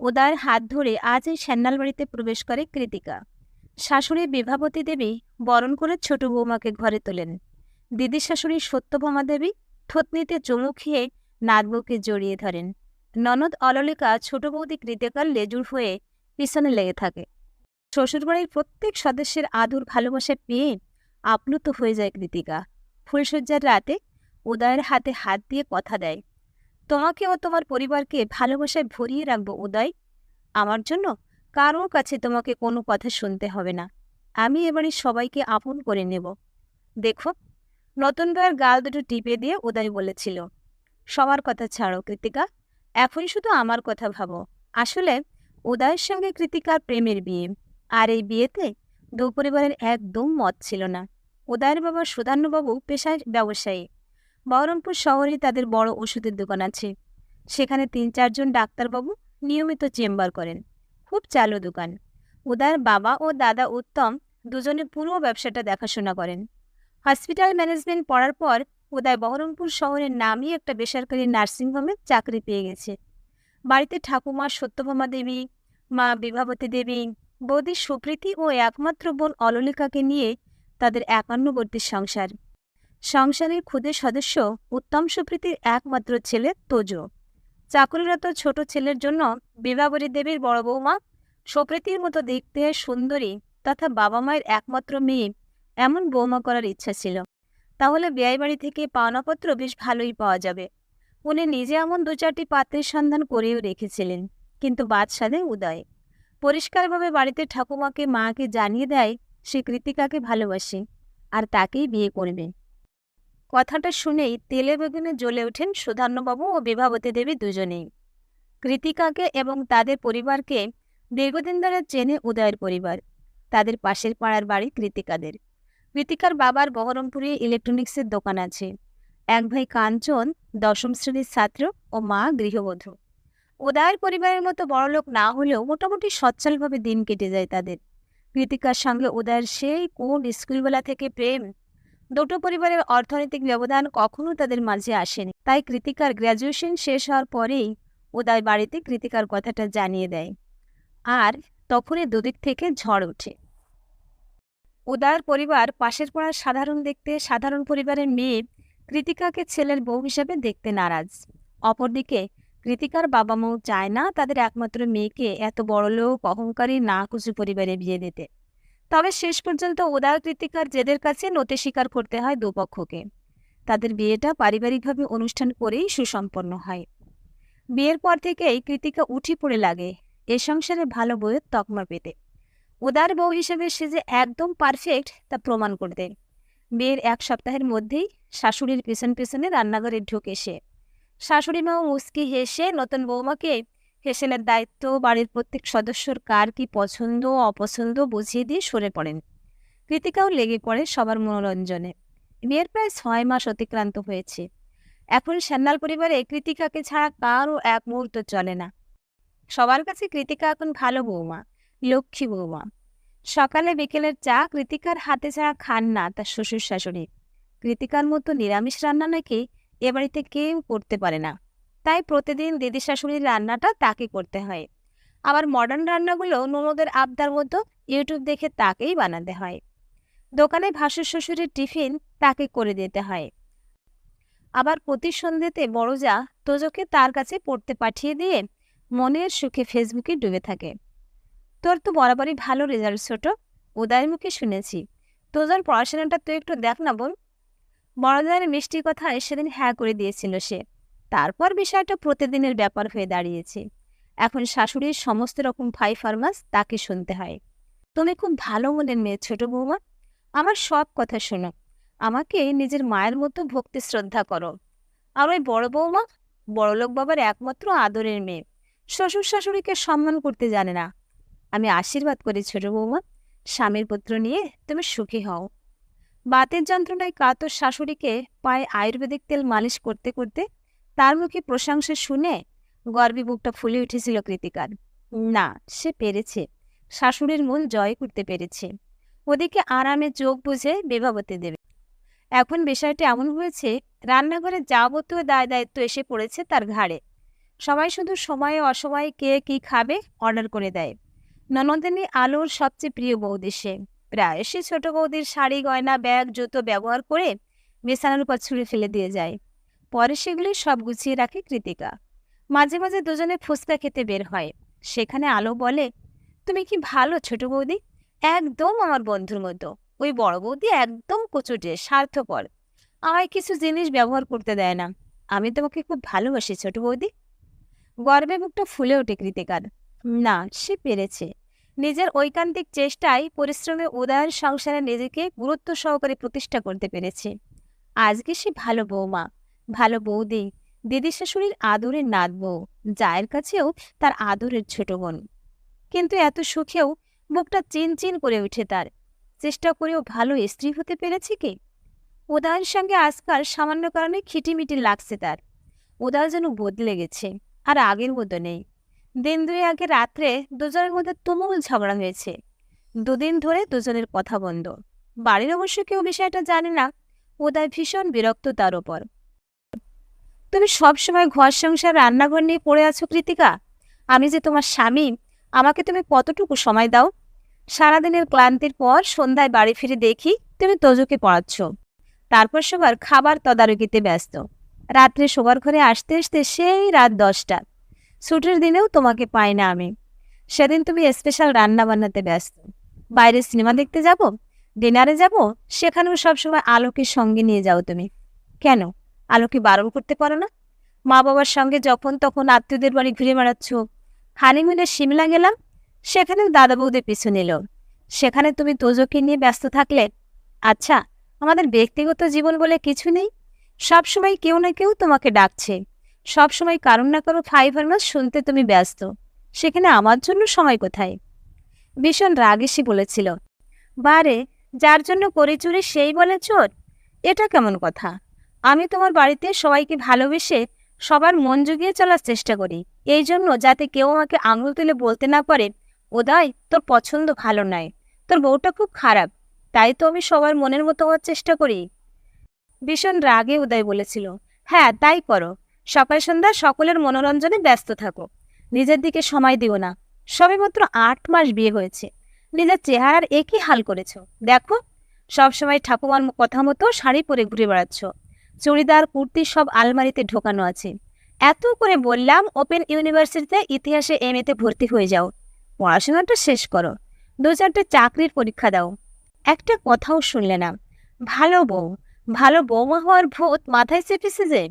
উদয়ের হাত ধরে আজ এই স্যান্নাল বাড়িতে প্রবেশ করে কৃতিকা। শাশুড়ি বিভাবতী দেবী বরণ করে ছোট বৌমাকে ঘরে তোলেন। দিদি শাশুড়ি সত্যভামা দেবী থতনিতে চুমু খেয়ে নাতবউকে জড়িয়ে ধরেন। ননদ অললিকা ছোট বৌদি কৃতিকার লেজুর হয়ে পিছনে লেগে থাকে। শ্বশুরবাড়ির প্রত্যেক সদস্যের আদর ভালোবাসা পেয়ে আপ্লুত হয়ে যায় কৃতিকা। ফুলসজ্জার রাতে উদয়ের হাতে হাত দিয়ে কথা দেয়। তোমাকে ও তোমার পরিবারকে ভালোবাসায় ভরিয়ে রাখব, উদয়। আমার জন্য কারোর কাছে তোমাকে কোনো কথা শুনতে হবে না। আমি এবারে সবাইকে আপন করে নেব। দেখো, নতুন বউয়ের গাল দুটো টিপে দিয়ে উদয় বলেছিল, সবার কথা ছাড়ো, কৃতিকা। এখন শুধু আমার কথা ভাবো। আসলে উদয়ের সঙ্গে কৃতিকার প্রেমের বিয়ে। আর এই বিয়েতে দু পরিবারের একদম মত ছিল না। উদয়ের বাবা সুধান্যবাবু পেশায় ব্যবসায়ী। বহরমপুর শহরে তাদের বড় ওষুধের দোকান আছে। সেখানে তিন চারজন ডাক্তারবাবু নিয়মিত চেম্বার করেন। খুব চালু দোকান। উদয়ের বাবা ও দাদা উত্তম দুজনে পুরো ব্যবসাটা দেখাশোনা করেন। হসপিটাল ম্যানেজমেন্ট পড়ার পর উদয় বহরমপুর শহরের নামই একটা বেসরকারি নার্সিংহোমে চাকরি পেয়ে গেছে। বাড়িতে ঠাকুমা, সত্যভামা দেবী, মা বিভাবতী দেবী, বৌদি সুপ্রীতি ও একমাত্র বোন অললিকাকে নিয়ে তাদের একান্নবর্তী সংসার। সংসারের ক্ষুদে সদস্য উত্তম সুপ্রীতির একমাত্র ছেলে তোজো। চাকরিরত ছোট ছেলের জন্য বিভাবরী দেবীর বড় বৌমা সুপ্রীতির মতো দেখতে সুন্দরী তথা বাবা মায়ের একমাত্র মেয়ে এমন বৌমা করার ইচ্ছা ছিল। তাহলে বাড়ি থেকে পাওনাপত্র বেশ ভালোই পাওয়া যাবে। উনি নিজে এমন দু চারটি পাত্রের সন্ধান করেও রেখেছিলেন, কিন্তু বাদশাদে উদয়। পরিষ্কারভাবে বাড়িতে ঠাকুমাকে মাকে জানিয়ে দেয়, সে কৃতিকাকে ভালোবাসে আর তাকেই বিয়ে করবে। কথাটা শুনেই তেলে বেগুনে জ্বলে ওঠেন সুধান্যবাবু ও বিভাবতী দেবী দুজনেই। কৃতিকাকে এবং তাদের পরিবারকে দীর্ঘদিন ধরে চেনে উদয়ের পরিবার। তাদের পাশের পাড়ার বাড়ি কৃতিকাদের। কৃতিকার বাবার বহরমপুরে ইলেকট্রনিক্সের দোকান আছে। এক ভাই কাঞ্চন, দশম শ্রেণির ছাত্র ও মা গৃহবধূ। উদয়ের পরিবারের মতো বড়লোক না হলেও মোটামুটি সচ্ছলভাবে দিন কেটে যায় তাদের। কৃতিকার সঙ্গে উদয়ের সেই কোন স্কুলবেলা থেকে প্রেম দুটো পরিবারের অর্থনৈতিক ব্যবধান কখনো তাদের মাঝে আসেনি। তাই কৃতিকার গ্র্যাজুয়েশন শেষ হওয়ার পরেই উদয় বাড়িতে কৃতিকার কথাটা জানিয়ে দেয়। আর তখনই দুদিক থেকে ঝড় ওঠে। উদয়ের পরিবার পাশের পাড়ার সাধারণ দেখতে সাধারণ পরিবারের মেয়ে কৃতিকাকে ছেলের বউ হিসেবে দেখতে নারাজ। অপরদিকে কৃতিকার বাবা মাও চায় না তাদের একমাত্র মেয়েকে এত বড়লোক, অহংকারী না কুচু পরিবারে বিয়ে দিতে। তবে শেষ পর্যন্ত উদয় কৃতিকার জেদের কাছে নতে স্বীকার করতে হয় দুপক্ষকে। তাদের বিয়েটা পারিবারিকভাবে অনুষ্ঠান করেই সুসম্পন্ন হয়। বিয়ের পর থেকেই কৃতিকা উঠি পড়ে লাগে, এ সংসারে ভালো বউয়ের তকমা পেতে। উদার বউ হিসেবে সে যে একদম পারফেক্ট তা প্রমাণ করে দেয়। বিয়ের এক সপ্তাহের মধ্যেই শাশুড়ির পেছন পেছনে রান্নাঘরে ঢুকে সে। শাশুড়ি মাও মুস্কি হেসে নতুন বৌমাকে হেসেলের দায়িত্ব বাড়ির প্রত্যেক সদস্যর কার কি পছন্দ অপছন্দ বুঝিয়ে দিয়ে সরে পড়েন। কৃতিকাও লেগে পড়ে সবার মনোরঞ্জনে। বিয়ের প্রায় ছয় মাস অতিক্রান্ত হয়েছে। এখন সান্যাল পরিবারে কৃতিকাকে ছাড়া কারও এক মুহূর্ত চলে না। সবার কাছে কৃতিকা এখন ভালো বৌমা, লক্ষ্মী বৌমা। সকালে বিকেলের চা কৃতিকার হাতে ছাড়া খান না তার শ্বশুর শাশুড়ি। কৃতিকার মতো নিরামিষ রান্না নাকি এ বাড়িতে কেউ করতে পারে না। তাই প্রতিদিন দিদি শাশুড়ির রান্নাটা তাকে করতে হয়। আবার মডার্ন রান্নাগুলো ননদের আবদার মতো ইউটিউব দেখে তাকেই বানাতে হয়। দোকানে ভাসুর শ্বশুরের টিফিন তাকে করে দিতে হয়। আবার প্রতি সন্ধ্যেতে বড় যা তোজোকে তার কাছে পড়তে পাঠিয়ে দিয়ে মনের সুখে ফেসবুকে ডুবে থাকে। তোর তো বরাবরই ভালো রেজাল্ট ছোট, উদয়ের মুখে শুনেছি। তোজার পড়াশোনাটা তুই একটু দেখ না বোন। বড়দার মিষ্টি কথায় সেদিন হ্যাঁ করে দিয়েছিল সে। তারপর বিষয়টা প্রতিদিনের ব্যাপার হয়ে দাঁড়িয়েছে। এখন শাশুড়ির সমস্ত রকম ফাই ফার্মাস তাকে শুনতে হয়। তুমি খুব ভালো মনের মেয়ে, ছোট বৌমা। আমার সব কথা শোনো। আমাকে নিজের মায়ের মতো ভক্তি শ্রদ্ধা করো। আর ওই বড় বৌমা বড়লোক বাবার একমাত্র আদরের মেয়ে। শ্বশুর শাশুড়িকে সম্মান করতে জানে না। আমি আশীর্বাদ করি ছোট বৌমা, স্বামীর পুত্র নিয়ে তুমি সুখী হও। বাতের যন্ত্রণায় কাতর শাশুড়িকে পায়ে আয়ুর্বেদিক তেল মালিশ করতে করতে তার মুখে প্রশংসা শুনে গর্বে বুকটা ফুলে উঠেছিল কৃতিকার। না, সে পেরেছে। শাশুড়ির মন জয় করতে পেরেছে। ওদিকে আরামে চোখ বুঝে বেভাবতে দেবে। এখন বিষয়টি এমন হয়েছে, রান্নাঘরে যাবতীয় দায় দায়িত্ব এসে পড়েছে তার ঘাড়ে। সবাই শুধু সময়ে অসময়ে কে কি খাবে অর্ডার করে দেয়। ননদিনী আলোর সবচেয়ে প্রিয় বৌদি সে। প্রায়শই ছোট বৌদির শাড়ি, গয়না, ব্যাগ, জুতো ব্যবহার করে বিছানার উপর ছুঁড়ে ফেলে দিয়ে যায়। পরে সেগুলি সব গুছিয়ে রাখে কৃতিকা। মাঝে মাঝে দুজনে ফুচকা খেতে বের হয়। সেখানে আলো বলে, তুমি কি ভালো ছোট বৌদি? একদম আমার বন্ধুর মতো। ওই বড় বৌদি একদম কচুটে, স্বার্থপর। আমায় কিছু জিনিস ব্যবহার করতে দেয় না। আমি তোমাকে খুব ভালোবাসি ছোট বৌদি। গর্বে মুখটা ফুলে ওঠে কৃতিকার। না, সে পেরেছে। নিজের ঐকান্তিক চেষ্টায় পরিশ্রমে উদয়ের সংসারে নিজেকে গুরুত্ব সহকারে প্রতিষ্ঠা করতে পেরেছে। আজকে সে ভালো বৌমা। ভালো বৌদি দিদি শাশুড়ির আদরের নাত বউ, জায়ের কাছেও তার আদরের ছোট বোন। কিন্তু এত সুখেও বুকটা চিন চিন করে উঠে তার। চেষ্টা করেও ভালো স্ত্রী হতে পেরেছে কি? উদয়ের সঙ্গে আজকাল সামান্য কারণে খিটিমিটি লাগছে তার। উদয় যেন বদলে গেছে, আর আগের মতো নেই। দিন দুই আগে রাত্রে দুজনের মধ্যে তুমুল ঝগড়া হয়েছে। দুদিন ধরে দুজনের কথা বন্ধ। বাড়ির অবশ্য কেউ বিষয়টা জানে না। উদয় ভীষণ বিরক্ত তার ওপর। তুমি সবসময় ঘর সংসার, রান্নাঘর নিয়ে পড়ে আছো কৃতিকা? আমি যে তোমার স্বামী, আমাকে তুমি কতটুকু সময় দাও? সারাদিনের ক্লান্তির পর সন্ধ্যায় বাড়ি ফিরে দেখি তুমি তোজোকে পড়াচ্ছ। তারপর সবার খাবার তদারকিতে ব্যস্ত। রাত্রে শোবার ঘরে আসতে আসতে সেই রাত দশটা। ছুটির দিনেও তোমাকে পাই না আমি। সেদিন তুমি স্পেশাল রান্না বান্নাতে ব্যস্ত। বাইরে সিনেমা দেখতে যাব ডিনারে যাব, সেখানেও সবসময় আলোকের সঙ্গে নিয়ে যাও তুমি। কেন? আলোকে বারণ করতে পারো না? মা বাবার সঙ্গে যখন তখন আত্মীয়দের বাড়ি ঘুরে বেড়াচ্ছ। হানিমুনে সিমলা গেলাম সেখানেও দাদা বৌদের পিছু নিল। সেখানে তুমি তোজোকে নিয়ে ব্যস্ত থাকলে? আচ্ছা আমাদের ব্যক্তিগত জীবন বলে কিছু নেই। সবসময় কেউ না কেউ তোমাকে ডাকছে। সবসময় কারণ না কারও ফাইভ মাস শুনতে তুমি ব্যস্ত। সেখানে আমার জন্য সময় কোথায়? ভীষণ রাগেসি বলেছিল। বারে, যার জন্য করি চুরি সেই বলে চোর? এটা কেমন কথা? আমি তোমার বাড়িতে সবাইকে ভালোবেসে সবার মন জুগিয়ে চলার চেষ্টা করি। এই জন্য যাতে কেউ আমাকে আঙুল তুলে বলতে না পারে, ওদাই, তোর পছন্দ ভালো নয়। তোর বউটা খুব খারাপ। তাই তো আমি সবার মনের মতো হওয়ার চেষ্টা করি। ভীষণ রাগে উদয় বলেছিল হ্যাঁ তাই করো। সকাল সন্ধ্যা সকলের মনোরঞ্জনে ব্যস্ত থাকো। নিজের দিকে সময় দিও না। সবে মাত্র আট মাস বিয়ে হয়েছে। নিজের চেহারার একই হাল করেছ। দেখো, সবসময় ঠাকুমার কথা মতো শাড়ি পরে ঘুরে বেড়াচ্ছ। চুড়িদার, কুর্তি সব আলমারিতে ঢোকানো আছে। এত করে বললাম, ওপেন ইউনিভার্সিটিতে ইতিহাসে এম এতে ভর্তি হয়ে যাও। পড়াশোনাটা শেষ করো। দু চারটে চাকরির পরীক্ষা দাও। একটা কথাও শুনলে না। ভালো বউ। ভালো বৌমা হওয়ার ভূত মাথায় চেপেছে যে,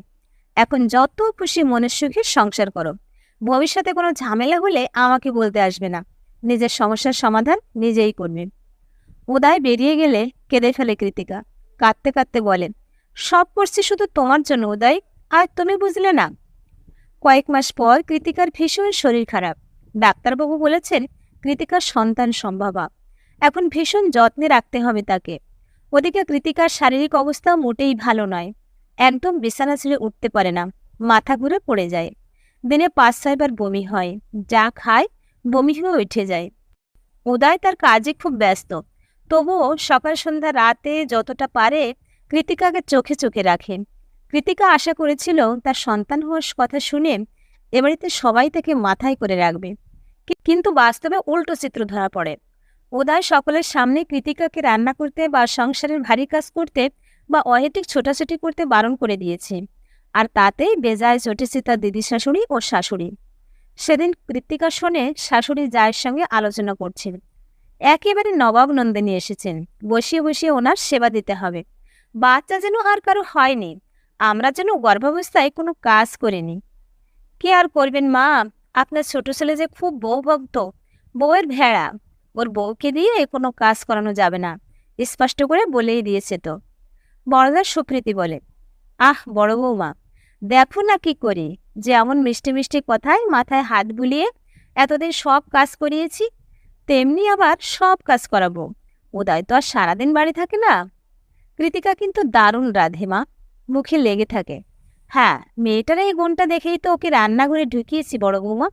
এখন যত খুশি মনের সুখে সংসার করো। ভবিষ্যতে কোনো ঝামেলা হলে আমাকে বলতে আসবে না। নিজের সমস্যার সমাধান নিজেই করবে। উদয় বেরিয়ে গেলে কেঁদে ফেলে কৃতিকা। কাঁদতে কাঁদতে বলেন সব করছি শুধু তোমার জন্য, উদয়। আর তুমি বুঝলে না। কয়েক মাস পর কৃতিকার ভীষণ শরীর খারাপ। ডাক্তারবাবু বলেছেন, কৃতিকার সন্তান সম্ভাবা। এখন ভীষণ যত্নে রাখতে হবে তাকে। ওদিকে কৃতিকার শারীরিক অবস্থা মোটেই ভালো নয়। একদম বিছানা ছেড়ে উঠতে পারে না। মাথা ঘুরে পড়ে যায়। দিনে পাঁচ ছয়বার বমি হয়। যা খায়, বমি হয়ে উঠে যায়। উদয় তার কাজে খুব ব্যস্ত। তবুও সকাল সন্ধ্যা রাতে যতটা পারে কৃতিকাকে চোখে চোখে রাখে কৃতিকা আশা করেছিল তার সন্তান হওয়ার কথা শুনে এবাড়িতে সবাই তাকে মাথায় করে রাখবে। কিন্তু বাস্তবে উল্টো চিত্র ধরা পড়ে। উদয় সকলের সামনে কৃতিকাকে রান্না করতে বা সংসারের ভারী কাজ করতে বা অহেটিক ছোটাছুটি করতে বারণ করে দিয়েছে। আর তাতেই বেজায় চটেছে তার দিদি শাশুড়ি ও শাশুড়ি। সেদিন কৃতিকা শোনে শাশুড়ি জায়ের সঙ্গে আলোচনা করছেন। একেবারে নবাব নন্দিনী এসেছেন। বসিয়ে বসিয়ে ওনার সেবা দিতে হবে। বাচ্চা যেন আর কারও হয়নি, আমরা যেন গর্ভাবস্থায় কোনো কাজ করিনি। কে আর করবেন মা? আপনার ছোট ছেলে যে খুব বউ ভক্ত বউয়ের ভেড়া, ওর বউকে দিয়ে কোনো কাজ করানো যাবে না, স্পষ্ট করে বলেই দিয়েছে তো। বড়দার সুপ্রীতি বলে, আহ, বড় বৌমা, দেখো না কি করি, যে এমন মিষ্টি মিষ্টি কথায় মাথায় হাত বুলিয়ে এতদিন সব কাজ করিয়েছি, তেমনি আবার সব কাজ করাবো। উদয় তো আর সারাদিন বাড়ি থাকে না কৃতিকা কিন্তু দারুণ, রাধে মা। মুখে লেগে থাকে। হ্যাঁ মেয়েটার এই গুণটা দেখেই তো ওকে রান্নাঘরে ঢুকিয়েছি, বড় বৌমা।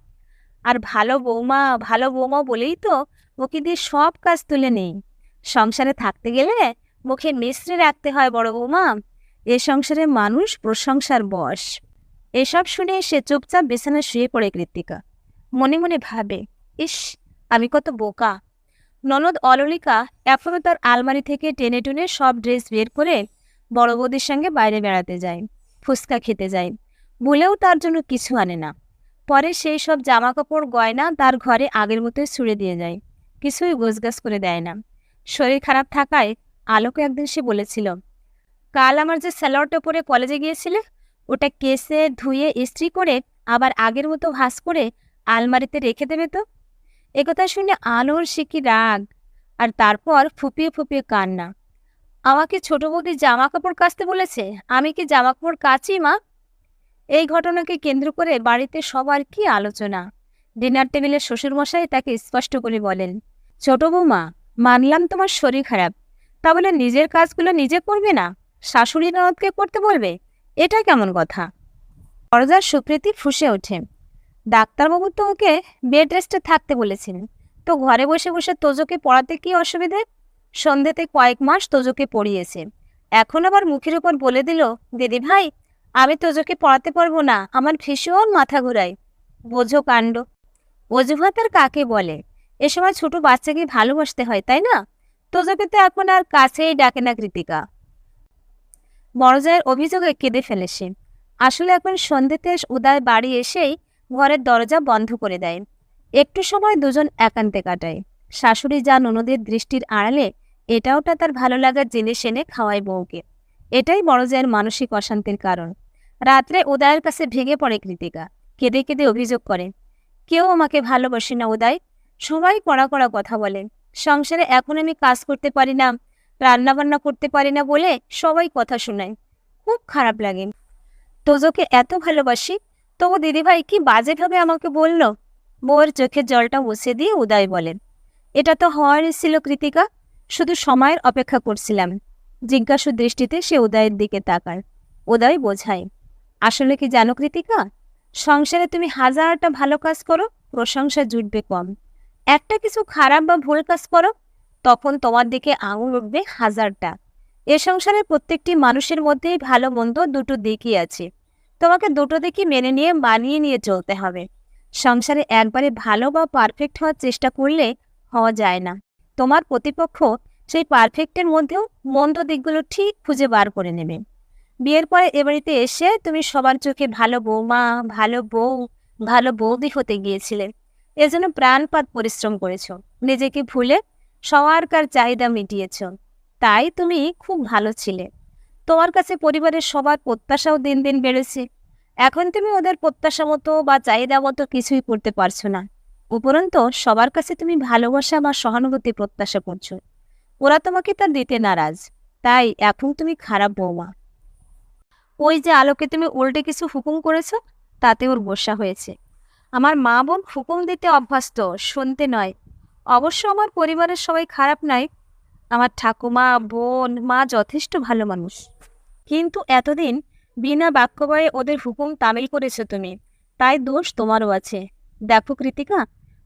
আর ভালো বৌমা ভালো বৌমা বলেই তো ওকে দিয়ে সব কাজ তুলে নেই। সংসারে থাকতে গেলে মুখে মিশ্রে রাখতে হয়, বড় বৌমা। এ সংসারে মানুষ প্রশংসার বশ। এসব শুনে সে চুপচাপ বিছানায় শুয়ে পড়ে কৃত্তিকা মনে মনে ভাবে, ইস, আমি কত বোকা। ননদ অললিকা এখনও তার আলমারি থেকে টেনে টুনে সব ড্রেস বের করে বড় বৌদির সঙ্গে বাইরে বেড়াতে যায়, ফুচকা খেতে যায়। বলেও তার জন্য কিছু আনে না। পরে সেই সব জামা কাপড় গয়না তার ঘরে আগের মতোই ছুড়ে দিয়ে যায়। কিছুই গোছগাছ করে দেয় না। শরীর খারাপ থাকায় আলোকে একদিন সে বলেছিল, কাল আমার যে স্যালোয়ারটা পরে কলেজে গিয়েছিলে, ওটা কেসে ধুয়ে ইস্ত্রি করে আবার আগের মতো ভাস করে আলমারিতে রেখে দেবে তো? একথা শুনে আলোর সে কি রাগ আর তারপর ফুপিয়ে ফুপিয়ে কান্না। আমাকে ছোট বৌদি জামা কাপড় কাচতে বলেছে, আমি কি জামা কাপড় কাচি, মা? এই ঘটনাকে কেন্দ্র করে বাড়িতে সবার কি আলোচনা? ডিনার টেবিলে শ্বশুরমশাই তাকে স্পষ্ট করে বলেন, ছোট বৌমা, মানলাম তোমার শরীর খারাপ। তা বলে নিজের কাজগুলো নিজে করবে না? শাশুড়ি ননদকে করতে বলবে? এটা কেমন কথা? দরজার সুপ্রীতি ফুসে ওঠে। ডাক্তারবাবু তো ওকে বেড রেস্টে থাকতে বলেছেন তো ঘরে বসে বসে তোজোকে পড়াতে কি অসুবিধে? সন্ধ্যেতে কয়েক মাস তোজোকে পড়িয়েছে। এখন আবার মুখের উপর বলে দিল, দিদি ভাই, আমি তোজোকে পড়াতে পারব না, আমার ভীষণ মাথা ঘুরায়। বোঝো কাণ্ড। অজুহাত আর কাকে বলে? এ সময় ছোট বাচ্চাকে ভালোবাসতে হয়, তাই না? তোজোকে তো এখন আর কাছেই ডাকে না কৃতিকা। বড়জায়ের অভিযোগে কেঁদে ফেলেছে। আসলে এখন সন্ধ্যেতে উদয় বাড়ি এসেই ঘরের দরজা বন্ধ করে দেয়। একটু সময় দুজন একান্তে কাটায়। শাশুড়ি যা ননদের দৃষ্টির আড়ালে এটা ওটা তার ভালো লাগার জিনিস এনে খাওয়ায় বউকে। এটাই বড়জায়ের মানসিক অশান্তির কারণ। রাত্রে উদয়ের কাছে ভেঙে পড়ে কৃতিকা। কেঁদে কেঁদে অভিযোগ করে, কেউ আমাকে ভালোবাসে না উদয়। সবাই কড়া কড়া কথা বলে। সংসারে এখন আমি কাজ করতে পারি না রান্না বান্না করতে পারি না বলে সবাই কথা শোনায়। খুব খারাপ লাগে। তোজোকে এত ভালোবাসি তবু দিদিভাই কি বাজেভাবে আমাকে বলল? বউয়ের চোখের জলটা মুছে দিয়ে উদয় বলেন। এটা তো হওয়ারই ছিল, কৃতিকা। শুধু সময়ের অপেক্ষা করছিলাম। জিজ্ঞাসু দৃষ্টিতে সে উদয়ের দিকে তাকায়। উদয় বোঝায়, আসলে কি জানো কৃতিকা? সংসারে তুমি হাজারটা ভালো কাজ করো, প্রশংসা জুটবে কম। একটা কিছু খারাপ বা ভুল কাজ করো, তখন তোমার দিকে আঙুল উঠবে হাজারটা। এ সংসারে প্রত্যেকটি মানুষের মধ্যেই ভালো মন্দ দুটো দিকই আছে। তোমাকে দুটো দিকই মেনে নিয়ে মানিয়ে নিয়ে চলতে হবে। সংসারে একবারে ভালো বা পারফেক্ট হওয়ার চেষ্টা করলে হওয়া যায় না। তোমার প্রতিপক্ষ সেই পারফেক্টের মধ্যেও মন্দ দিকগুলো ঠিক খুঁজে বার করে নেবে। বিয়ের পরে এ বাড়িতে এসে তুমি সবার চোখে ভালো বৌমা, ভালো বউ, ভালো বৌদি হতে গিয়েছিলে। এজন্য প্রাণপাত পরিশ্রম করেছ। নিজেকে ভুলে সবারকার চাহিদা মিটিয়েছ। তাই তুমি খুব ভালো ছিলে। তোমার কাছে পরিবারের সবার প্রত্যাশাও দিন দিন বেড়েছে। এখন তুমি ওদের প্রত্যাশা মতো বা চাহিদা মতো কিছুই করতে পারছ না। উপরন্ত, সবার কাছে তুমি ভালোবাসা বা সহানুভূতি প্রত্যাশা করছ। ওরা তোমাকে তা দিতে নারাজ। তাই এখন তুমি খারাপ বৌমা। ওই যে আলোকে তুমি উল্টে কিছু হুকুম করেছ, তাতে ওর গোসা হয়েছে। আমার মা বোন হুকুম দিতে অভ্যস্ত, শুনতে নয়। অবশ্য আমার পরিবারের সবাই খারাপ নয় আমার ঠাকুমা, বোন, মা যথেষ্ট ভালো মানুষ। কিন্তু এতদিন বিনা বাক্যবয়ে ওদের হুকুম তামিল করেছ তুমি। তাই দোষ তোমারও আছে। দেখো কৃতিকা,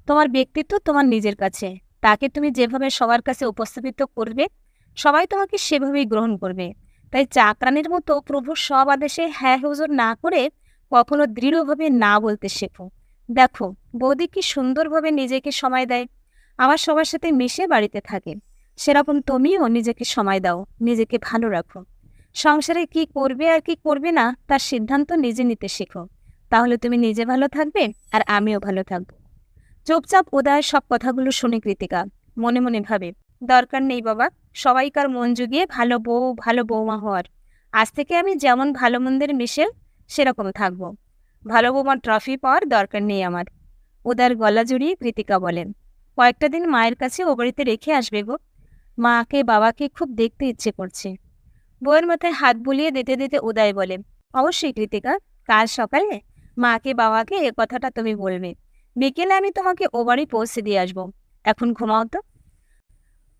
তোমার ব্যক্তিত্ব তোমার নিজের কাছে। তাকে তুমি যেভাবে সবার কাছে উপস্থাপিত করবে, সবাই তোমাকে সেভাবেই গ্রহণ করবে। তাই চাকরানির মতো প্রভুর সব আদেশে হ্যাঁ হুজুর না করে কখনো দৃঢ়ভাবে না বলতে শেখো। দেখো, বৌদি কি সুন্দরভাবে নিজেকে সময় দেয়। আমার সবার সাথে মিশে বাড়িতে থাকে। সেরকম তুমিও নিজেকে সময় দাও, নিজেকে ভালো রাখো। সংসারে কি করবে আর কি করবে না, তার সিদ্ধান্ত নিজে নিতে শেখো। তাহলে তুমি নিজে ভালো থাকবে আর আমিও ভালো থাকব। চুপচাপ উদয়ের সব কথাগুলো শুনে কৃতিকা, মনে মনে ভাবে, দরকার নেই বাবা, সবাইকার মন জুগিয়ে ভালো বউ, ভালো বৌমা হওয়ার। আজ থেকে আমি যেমন ভালো মন্দের মিশে সেরকম থাকব। ভালো বৌমার ট্রফি পাওয়ার দরকার নেই আমার। উদার গলা জুড়িয়ে কৃতিকা বলেন কয়েকটা দিন মায়ের কাছে ও বাড়িতে রেখে আসবে গো। মাকে, বাবাকে খুব দেখতে ইচ্ছে করছে। বউয়ের মাথায় হাত বুলিয়ে দিতে দিতে উদয় বলে, অবশ্যই কৃতিকা, কাল সকালে মাকে, বাবাকে এ কথাটা তুমি বলবে। বিকেলে আমি তোমাকে ও বাড়ি পৌঁছে দিয়ে আসব। এখন ঘুমাও তো।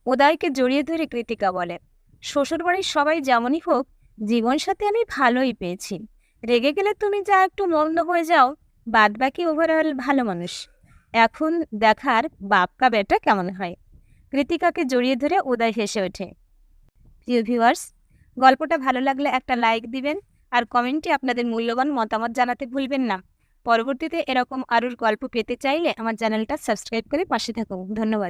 উদয়কে জড়িয়ে ধরে কৃতিকা বলে, শ্বশুরবাড়ির সবাই যেমনই হোক জীবনসাথী আমি ভালোই পেয়েছি। রেগে গেলে তুমি যা একটু মন্দ হয়ে যাও বাদ বাকি ওভারঅল ভালো মানুষ। এখন দেখার বাপকা বেটা কেমন হয়? কৃতিকাকে জড়িয়ে ধরে উদয় হেসে ওঠে, প্রিয় ভিউয়ার্স গল্পটা ভালো লাগলে একটা লাইক দিবেন আর কমেন্টে আপনাদের মূল্যবান মতামত জানাতে ভুলবেন না। পরবর্তীতে এরকম আরও গল্প পেতে চাইলে আমার চ্যানেলটা সাবস্ক্রাইব করে পাশে থাকুন। ধন্যবাদ।